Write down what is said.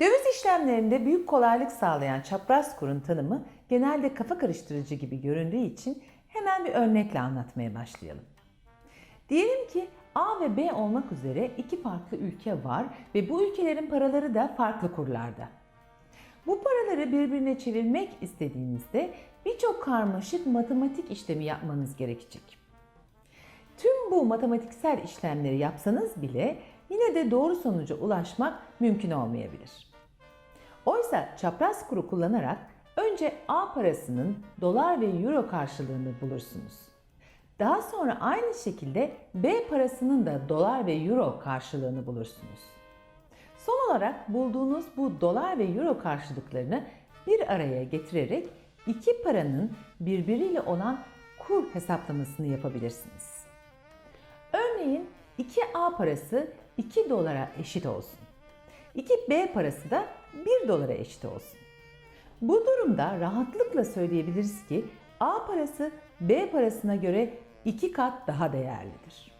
Döviz işlemlerinde büyük kolaylık sağlayan çapraz kurun tanımı genelde kafa karıştırıcı gibi göründüğü için hemen bir örnekle anlatmaya başlayalım. Diyelim ki A ve B olmak üzere iki farklı ülke var ve bu ülkelerin paraları da farklı kurlarda. Bu paraları birbirine çevirmek istediğinizde birçok karmaşık matematik işlemi yapmanız gerekecek. Tüm bu matematiksel işlemleri yapsanız bile yine de doğru sonuca ulaşmak mümkün olmayabilir. Oysa çapraz kuru kullanarak önce A parasının dolar ve euro karşılığını bulursunuz. Daha sonra aynı şekilde B parasının da dolar ve euro karşılığını bulursunuz. Son olarak bulduğunuz bu dolar ve euro karşılıklarını bir araya getirerek iki paranın birbiriyle olan kur hesaplamasını yapabilirsiniz. Örneğin 2A parası 2 dolara eşit olsun. 2B parası da 1 dolara eşit olsun. Bu durumda rahatlıkla söyleyebiliriz ki A parası B parasına göre 2 kat daha değerlidir.